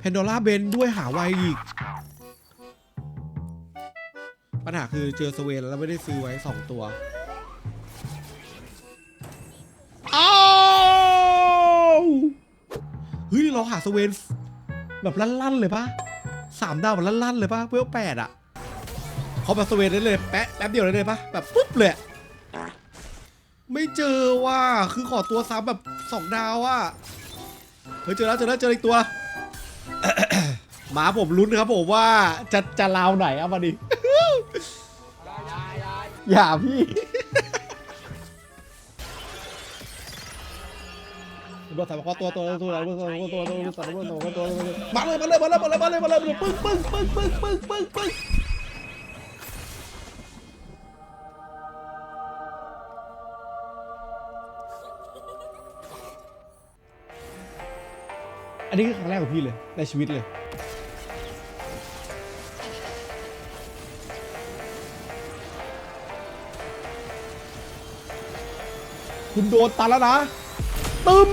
แพนโดล่าเบนด้วยหาไวอีก ปัญหาคือเจอสเวนแล้วไม่ได้ซื้อไว้สองตัวอ้าวเฮ้ย เราหาสเวนแบบลั่น ๆ เลยปะสามดาวแบบลั่น ๆ เลยปะเวลแปดอะเขาแบบสเวนได้เลย แป๊ะแป๊บเดียวได้เลยปะแบบปุ๊บเลยไม่เจอว่ะคือขอตัวซ้ำแบบสองดาวอะเฮ้ยเจอแล้วเจอแล้วเจออีกตัว หมาผมลุ้นครับผมว่าจะจะลาวไหนเอามาดิ อย่าพี่ตัวสามข้อตัวตัวตัวตัวตัวตัวตัวตัวตัวตัวตัวตัวตัวมาเลยมาเลยมาเลยมาเลยมาเลยมาเลยปึ้งปึ้งปึ้งปึ้งปึ้งปึ้งปึ้ง อันนี้คือครั้งแรกของพี่เลยในชีวิตเลย คุณโดนตันแล้วนะ ตึม